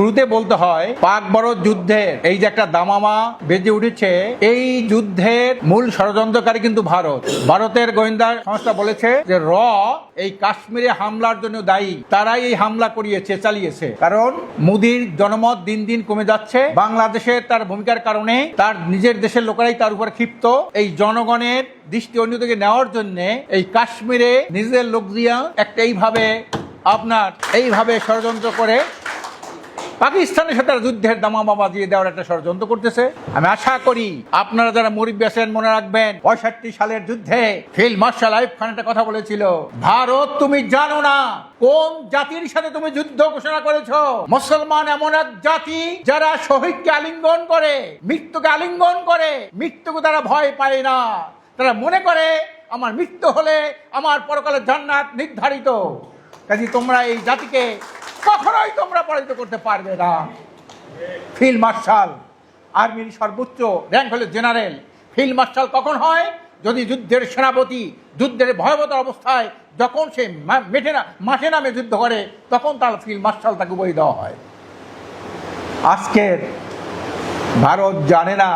শুরুতে বলতে হয়, পাক ভারত যুদ্ধের এই যে একটা দামামা বেজে উঠেছে, এই যুদ্ধের মূল ষড়যন্ত্রকারী কিন্তু ভারত। ভারতের গোয়েন্দা সংস্থা বলেছে যে, র এই কাশ্মীরে হামলার জন্য দায়ী, তারাই এই হামলা করিয়েছে, চালিয়েছে। কারণ মোদির জনমত দিন দিন কমে যাচ্ছে বাংলাদেশের তার ভূমিকার কারণে তার নিজের দেশের লোকেরাই তার উপর ক্ষিপ্ত। এই জনগণের দৃষ্টি অন্যদিকে নেওয়ার জন্য এই কাশ্মীরে নিজেদের লোক দিয়া একটা এইভাবে আপনার, এইভাবে ষড়যন্ত্র করে পাকিস্তানের সাথে যুদ্ধের দামামা বাজিয়ে দেওয়ার একটা ষড়যন্ত্র করতেছে। আমি আশা করি আপনারা যারা মুরব্বী আছেন মনে রাখবেন, পঁয়ষট্টি সালের যুদ্ধে ফিল্ড মার্শাল আইফ খান একটা কথা বলেছিল, ভারত তুমি জানো না কোন জাতির সাথে তুমি যুদ্ধ ঘোষণা করেছ? মুসলমান এমন এক জাতি যারা শহীদকে আলিঙ্গন করে, মৃত্যুকে আলিঙ্গন করে, মৃত্যুকে তারা ভয় পায় না। তারা মনে করে, আমার মৃত্যু হলে আমার পরকালের জান্নাত নির্ধারিত। কাজে তোমরা এই জাতিকে কখনোই তোমরা পরাজিত করতে পারবে না। ফিল্ড মার্শাল, আর্মির সর্বোচ্চ র্যাঙ্ক হলো জেনারেল। ফিল্ড মার্শাল কখন হয়? যদি যুদ্ধের সেনাপতি, যুদ্ধের ভয়াবহ অবস্থায় যখন সে মেঠে না মাঠে নামে যুদ্ধ করে, তখন তার ফিল্ড মার্শাল তাকে বই দেওয়া হয়। আজকের ভারত জানে না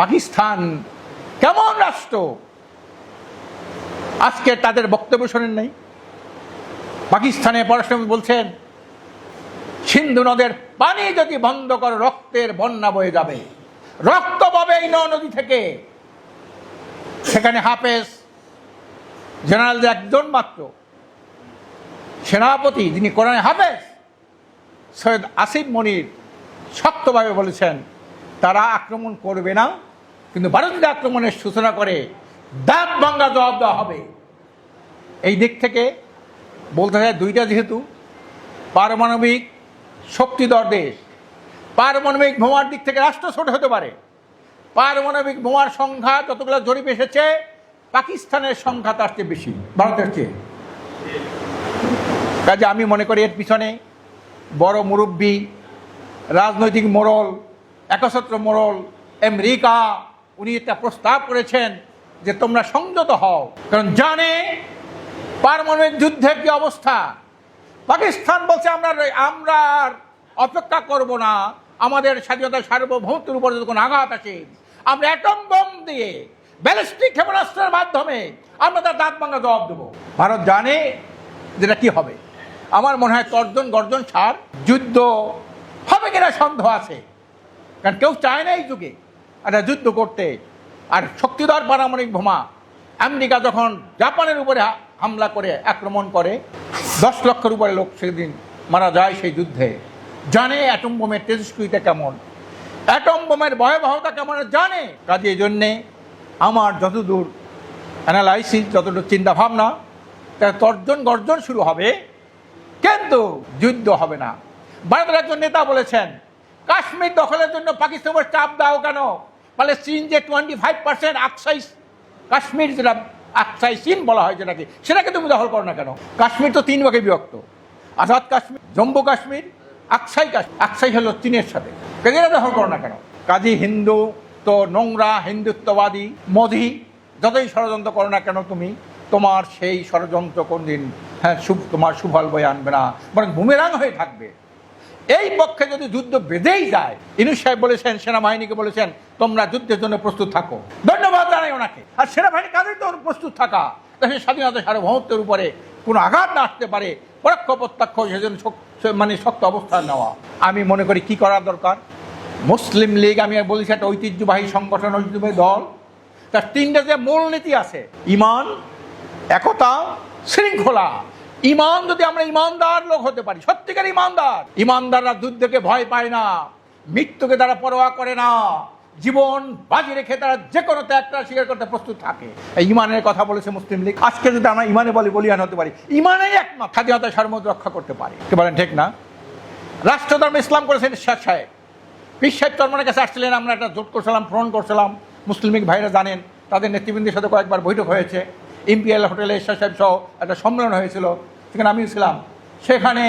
পাকিস্তান কেমন রাষ্ট্র। আজকে তাদের বক্তব্য শোনেন নাই। পাকিস্তানে পররাষ্ট্রমন্ত্রী বলছেন সিন্ধু নদের পানি যদি বন্ধ করো, রক্তের বন্যা বয়ে যাবে। রক্ত পাবে এই নদী থেকে। সেখানে হাফেজ জেনারেল যে একজন মাত্র। সেনাপতি যিনি কোরআনে হাফেজ, সৈয়দ আসিফ মনির শক্তভাবে বলেছেন, তারা আক্রমণ করবে না, কিন্তু ভারতীয় আক্রমণের সূচনা করে দাঁত ভাঙ্গা জবাব দেওয়া হবে। এই দিক থেকে বলতে হয় দুইটা যেহেতু, পারমাণবিক শক্তিধর দেশ। পারমাণবিক বোমার দিক থেকে রাষ্ট্র ছোট হতে পারে। পারমাণবিক বোমার সংখ্যা যতগুলো জরিপ এসেছে, পাকিস্তানের সংখ্যা তার চেয়ে বেশি, ভারতের চেয়ে। কাজে আমি মনে করি এর পিছনে বড় মুরব্বী, রাজনৈতিক মোড়ল একছত্র মোড়ল, আমেরিকা, উনি একটা প্রস্তাব করেছেন যে তোমরা সংযত হও। কারণ জানে পারমাণবিক যুদ্ধের কি অবস্থা। পাকিস্তান বলছে আমরা আমরা অপেক্ষা করব না। আমাদের স্বাধীনতা সার্বভৌমত্বের উপরে যদি কোনো আঘাত আসে আমরা অ্যাটম বোম দিয়ে ব্যালিস্টিক ক্ষেপণাস্ত্রের মাধ্যমে আমরা তার দাঁত ভাঙা জবাব দেবো। ভারত জানে যেটা কি হবে। আমার মনে হয় তর্জন গর্জন ছাড়, যুদ্ধ হবে কিনা সন্দেহ আছে। কারণ কেউ চায় না এই যুগে একটা যুদ্ধ করতে। আর শক্তিধর পারমাণবিক বোমা, আমেরিকা যখন জাপানের উপরে হামলা করে আক্রমণ করে, দশ লক্ষের উপরে লোক সেদিন মারা যায় সেই যুদ্ধে। জানে অ্যাটম বোমের তেজস্ক্রিয়তা কেমন? অ্যাটম বোমের ভয়াবহতা কেমন জানে? কাজে এই জন্যে আমার যতদূর অ্যানালাইসিস যতদূর চিন্তাভাবনা, তার তর্জন গর্জন শুরু হবে, কিন্তু যুদ্ধ হবে না। ভারতের একজন নেতা বলেছেন, কাশ্মীর দখলের জন্য পাকিস্তান উপর চাপ দাও কেন? বলে চীন যে twenty five percent Aksai Kashmir যেটা আকসাই চীন বলা হয় যেটাকে, সেটাকে তুমি দখল করো না কেন? কাশ্মীর তো তিন ভাগে বিভক্ত। আজাদ কাশ্মীর, জম্মু কাশ্মীর আকসাই আকসাই হলো চীনের সাথে। এরা দখল করো না কেন? কাজী হিন্দু তো নোংরা, হিন্দুত্ববাদী মোদি যতই ষড়যন্ত্র করো না কেন তুমি, তোমার সেই ষড়যন্ত্র কোনদিন হ্যাঁ শুভ, তোমার সুফল বয়ে আনবে না, বরং বুমেরাং হয়ে থাকবে। এই পক্ষে যদি যুদ্ধ বেঁধেই যায় ইনুস সাহেব বলেছেন, সেনাবাহিনীকে বলেছেন, তোমরা যুদ্ধের জন্য প্রস্তুত থাকো। ধন্যবাদ জানাই ওনাকে। আর সেনাবাহিনী কাদের তো প্রস্তুত থাকা? দেশের স্বাধীনতা সার্বভৌমত্বের উপরে কোনো আঘাত না আসতে পারে, পরোক্ষ প্রত্যক্ষ সেজন্য মানে শক্ত অবস্থান নেওয়া। আমি মনে করি কি করা দরকার? মুসলিম লীগ, আমি বলেছি একটা ঐতিহ্যবাহী সংগঠন, ঐতিহ্যবাহী দল, তার তিনটে যে মূলনীতি আছে, ইমান, একতা, শৃঙ্খলা। ইমান যদি আমরা ইমানদার লোক হতে পারি, সত্যিকার ইমানদার, ইমানদাররা যুদ্ধকে ভয় পায় না, মৃত্যুকে তারা পরোয়া করে না। জীবন বাজি রেখে তারা যে কোনো ত্যাগটা স্বীকার করতে প্রস্তুত থাকে। এই ইমানের কথা বলেছে মুসলিম লীগ। আজকে যদি আমরা ইমানে বলি, বলিয়ান হতে পারি, ইমানেই একমাত্র স্বাধীনতা সার্বভৌমত্ব রক্ষা করতে পারি। কি বলেন, ঠিক না? রাষ্ট্রধর্ম ইসলাম করেছেন শেখ সাহেব। পীর চরমনের কাছে আসছিলেন, আমরা একটা জোট করছিলাম, ফ্রন্ট করছিলাম। মুসলিম লীগ ভাইরা জানেন, তাদের নেতৃবৃন্দের সাথে কয়েকবার বৈঠক হয়েছে। ইম্পিরিয়াল হোটেলে শাহ সাহেব সহ একটা সম্মেলন হয়েছিল, সেখানে আমিও ছিলাম। সেখানে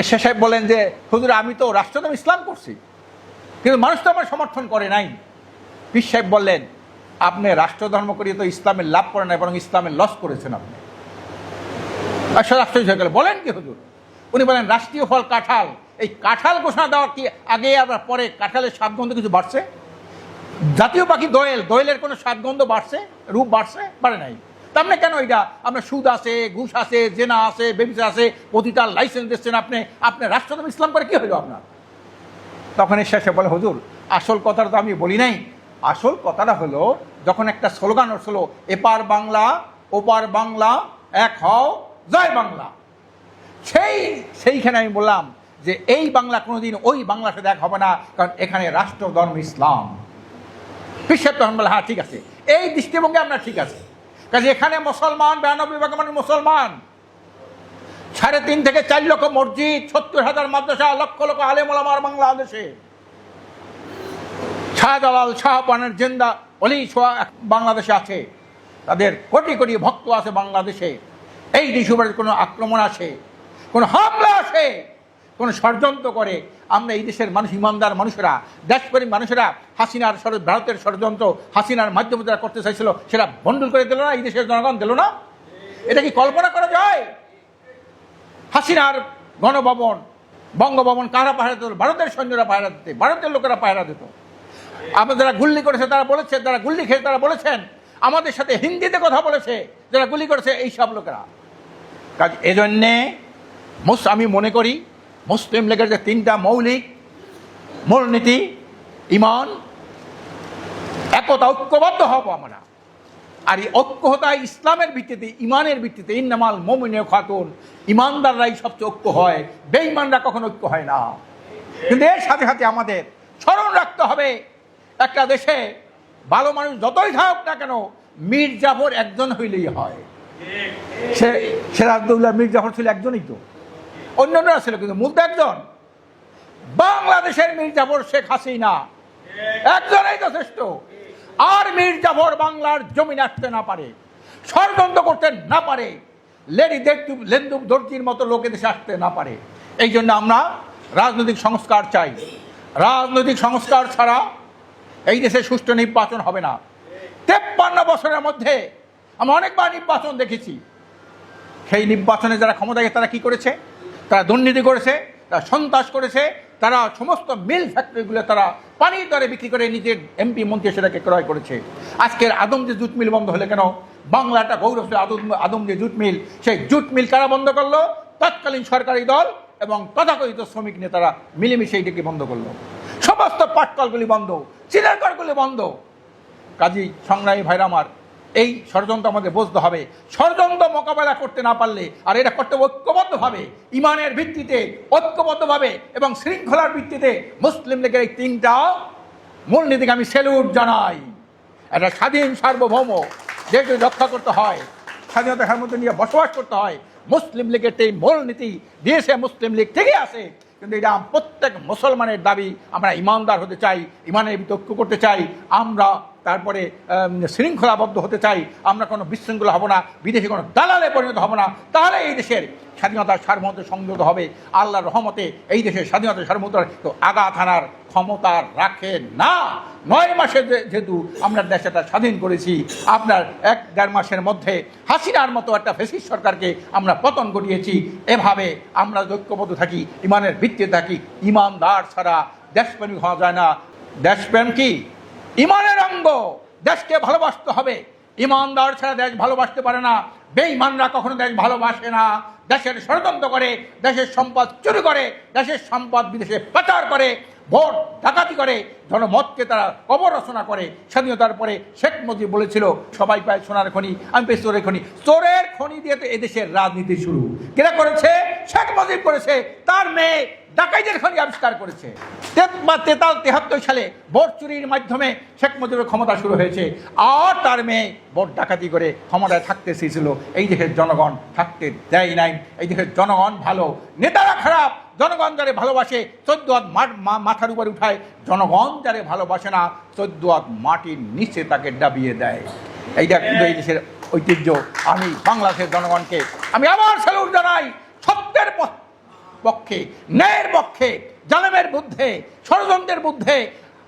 এ শেখ সাহেব বলেন যে, হুজুর, আমি তো রাষ্ট্রধর্ম ইসলাম করছি। কিন্তু মানুষ তো আমার সমর্থন করে নাই। পীর সাহেব বললেন, আপনি রাষ্ট্রধর্ম করিয়ে তো ইসলামের লাভ করেন নাই, বরং ইসলামের লস করেছেন আপনি। আশ্চর্য হয়ে গেল। বলেন কি হুজুর? উনি বলেন, রাষ্ট্রীয় ফল কাঁঠাল, এই কাঁঠাল ঘোষণা দেওয়ার কি আগে আবার পরে কাঁঠালের স্বাদগন্ধ কিছু বাড়ছে? জাতীয় পাখি দোয়েল, দোয়েলের কোনো স্বাদগন্ধ বাড়ছে? রূপ বাড়ছে? বাড়ে নাই। তার মানে কেন এটা? আপনার সুদ আছে, ঘুষ আছে, জেনা আছে, বেবিসা আছে, পতিতার লাইসেন্স দিচ্ছেন আপনি। আপনার রাষ্ট্রধর্ম ইসলাম করে কি হইল আপনার? তখন এর শেষে বলে, হুজুর, আসল কথাটা তো আমি বলি নাই। আসল কথাটা হলো, যখন একটা স্লোগান হলো এপার বাংলা, ওপার বাংলা, এক হও, জয় বাংলা। সেই, সেইখানে আমি বললাম যে, এই বাংলা কোনোদিন ওই বাংলার সাথে এক হবে না, কারণ এখানে রাষ্ট্র ধর্ম ইসলাম। বিশ্বের তখন বলে হ্যাঁ ঠিক আছে। এই দৃষ্টিভঙ্গি আপনার ঠিক আছে। কাজে এখানে মুসলমান, বিরানব্বই ভাগ মানে মুসলমান। সাড়ে তিন থেকে চার লক্ষ মসজিদ, সত্তর হাজার মাদ্রাসা, লক্ষ লক্ষ আলেম ওলামার বাংলাদেশে। শাহজালাল শাহপানের জেন্দা, অলি ছোয়া বাংলাদেশে আছে। তাদের কোটি কোটি ভক্ত আছে বাংলাদেশে। এই দিশুবার কোনো আক্রমণ আছে কোনো হামলা আছে কোনো ষড়যন্ত্র করে। আমরা এই দেশের মানুষ, ইমানদার মানুষেরা, দেশপ্রেমী মানুষেরা, হাসিনার ভারতের ষড়যন্ত্র হাসিনার মাধ্যমে যারা করতে চাইছিল, সেটা বন্ডুল করে দিল না, এই দেশের জনগণ দিল না। এটা কি কল্পনা করা যায়? হাসিনার গণভবন, বঙ্গভবন কারা পাহারা দিত? ভারতের সৈন্যরা পাহারা দিতে, ভারতের লোকেরা পাহারা দিত। আমাদের যারা গুল্লি করেছে, তারা বলেছে, যারা গুল্লি খেয়ে তারা বলেছেন, আমাদের সাথে হিন্দিতে কথা বলেছে, যারা গুলি করেছে এই সব লোকেরা। কাজ এজন্যে মুস, আমি মনে করি, মুসলিম লীগের যে তিনটা মৌলিক মূলনীতি, ইমান, একতা, ঐক্যবদ্ধ হব আমরা। আর এই ঐক্যতা ইসলামের ভিত্তিতে, ইমানের ভিত্তিতে, ইন্নামাল মমিনে খাতুন, ইমানদাররাই সবচেয়ে ঐক্য হয়, বেঈমানরা কখনো ঐক্য হয় না। কিন্তু এর সাথে সাথে আমাদের স্মরণ রাখতে হবে, একটা দেশে ভালো মানুষ যতই থাকুক না কেন, মীর জাফর একজন হইলেই হয়। সে সিরাজদৌল্লাহ মীর জাফর ছিল একজনই তো। অন্যান্যরা ছিল কিন্তু মূল একজন। বাংলাদেশের মীর জাফর শেখ হাসিনা। একজনই যথেষ্ট। আর মীর জাফর বাংলার জমি আসতে না পারে, ষড়যন্ত্র করতে না পারে, লেডি দেখতু লেন্দুব দর্জির মতো লোক দেশে আসতে না পারে। এই জন্য আমরা রাজনৈতিক সংস্কার চাই। রাজনৈতিক সংস্কার ছাড়া এই দেশে সুষ্ঠু নির্বাচন হবে না। তেপ্পান্ন বছরের মধ্যে আমরা অনেকবার নির্বাচন দেখেছি। সেই নির্বাচনে যারা ক্ষমতায় তারা কি করেছে? তারা দুর্নীতি করেছে, তারা সন্ত্রাস করেছে তারা সমস্ত মিল ফ্যাক্টরিগুলো তারা পানির দরে বিক্রি করে নিজের এমপি মন্ত্রী সেটাকে ক্রয় করেছে। আজকের আদম যে জুট মিল বন্ধ হলে কেন? বাংলাটা গৌরব আদম আদম যে জুট মিল, সেই জুট মিল কারা বন্ধ করল? তৎকালীন সরকারি দল এবং তথাকথিত শ্রমিক নেতারা মিলেমিশে এইটাকে বন্ধ করল। সমস্ত পাটকলগুলি বন্ধ চিনারকলগুলি বন্ধ। কাজী সংগ্রামী ভাইরা আমার এই ষড়যন্ত্র আমাদের বুঝতে হবে। ষড়যন্ত্র মোকাবেলা করতে না পারলে, আর এটা করতে ঐক্যবদ্ধভাবে, ইমানের ভিত্তিতে ঐক্যবদ্ধভাবে এবং শৃঙ্খলার ভিত্তিতে মুসলিম লীগের এই তিনটা মূলনীতিকে আমি সেলুট জানাই। একটা স্বাধীন সার্বভৌম যেহেতু রক্ষা করতে হয়, স্বাধীনতা সার্বভৌম নিয়ে বসবাস করতে হয়। মুসলিম লীগের এই মূলনীতি দিয়েছে মুসলিম লীগ থেকে আসে কিন্তু এটা প্রত্যেক মুসলমানের দাবি। আমরা ইমানদার হতে চাই, ইমানের ঐক্য করতে চাই। আমরা তারপরে শৃঙ্খলাবদ্ধ হতে চাই, আমরা কোনো বিশৃঙ্খলা হব না, বিদেশি কোনো দালালে পরিণত হব না, তাহলে এই দেশের স্বাধীনতার সার্বভৌমত্ব সংযত হবে। আল্লাহর রহমতে এই দেশের স্বাধীনতা সার্বভৌমত্ব তো আগা থানার ক্ষমতা রাখে না। নয় মাসে যেহেতু আমরা দেশটা স্বাধীন করেছি, আপনার এক দেড় মাসের মধ্যে হাসিনার মতো একটা ফেসিস সরকারকে আমরা পতন ঘটিয়েছি। এভাবে আমরা ঐক্যবদ্ধ থাকি, ইমানের ভিত্তিতে থাকি, ইমানদার ছাড়া দেশপ্রেমিক হওয়া যায় না। দেশপ্রেম কি? ইমানের অঙ্গ। দেশকে ভালোবাসতে হবে। ইমানদার ছাড়া দেশ ভালোবাসতে পারে না। বেঈমানরা কখনো দেশ ভালোবাসে না। দেশের ষড়যন্ত্র করে, দেশের সম্পদ চুরি করে, দেশের সম্পদ বিদেশে পাচার করে, ভোট ডাকাতি করে, জনমতকে তারা কবর রচনা করে, স্বাধীনতার পরে শেখ মুজিব বলেছিল, সবাই পায় সোনার খনি, আমি পেয়েছি চোরের খনি। চোরের খনি দিয়ে তো এদেশের রাজনীতি শুরু। কেরা করেছে? শেখ মুজিব করেছে। তার মেয়ে ডাকাইদের খনি আবিষ্কার করেছে। তেতাল তেহাত্তর সালে ভোট চুরির মাধ্যমে শেখ মুজিবের ক্ষমতা শুরু হয়েছে। আর তার মেয়ে ভোট ডাকাতি করে ক্ষমতায় থাকতে চেয়েছিল। এই দেশের জনগণ থাকতে দেয় নাই। এই দেশের জনগণ ভালো, নেতারা খারাপ, জনগণ যারে ভালোবাসে, চোদ্দ হাত মাথার উপরে উঠায়। জনগণ যারে ভালোবাসে না, চোদ্দ হাত মাটির নিচে তাকে ডাবিয়ে দেয়। এইটা কিন্তু এই দেশের ঐতিহ্য। আমি বাংলাদেশের জনগণকে আমি আবার স্যালুট জানাই। সত্যের পথ পক্ষে, ন্যায়ের পক্ষে, জালেমের বুদ্ধে, ষড়যন্ত্রের বুদ্ধে,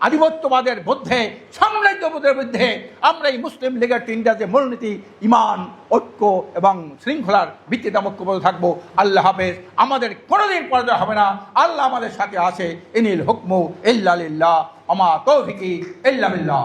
আধিপত্যবাদের মধ্যে সাম্রাজ্যবাদের মধ্যে আমরা এই মুসলিম লীগের তিনটা যে মূলনীতি, ইমান, ঐক্য এবং শৃঙ্খলার ভিত্তিতে ঐক্যবদ্ধ থাকব, আল্লাহ হাফেজ, আমাদের কোনোদিন পরাজয় হবে না। আল্লাহ আমাদের সাথে আছে ইনিল হুকমু ইল্লা আমা তৌফিকি ইল্লা